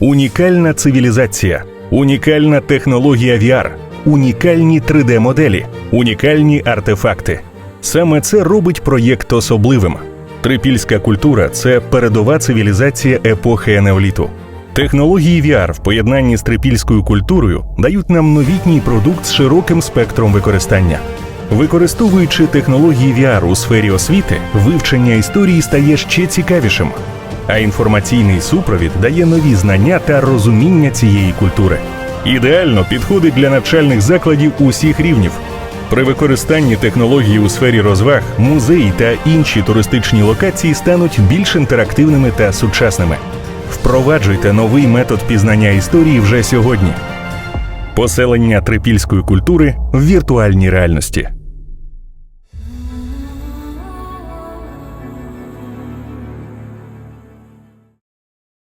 унікальна цивілізація, унікальна технологія VR, унікальні 3D-моделі, унікальні артефакти. Саме це робить проєкт особливим. Трипільська культура це передова цивілізація епохи енеоліту. Технології VR в поєднанні з трипільською культурою дають нам новітній продукт з широким спектром використання. Використовуючи технології VR у сфері освіти, вивчення історії стає ще цікавішим, а інформаційний супровід дає нові знання та розуміння цієї культури. Ідеально підходить для навчальних закладів усіх рівнів. При використанні технології у сфері розваг, музеї та інші туристичні локації стануть більш інтерактивними та сучасними. Впроваджуйте новий метод пізнання історії вже сьогодні. Поселення трипільської культури в віртуальній реальності.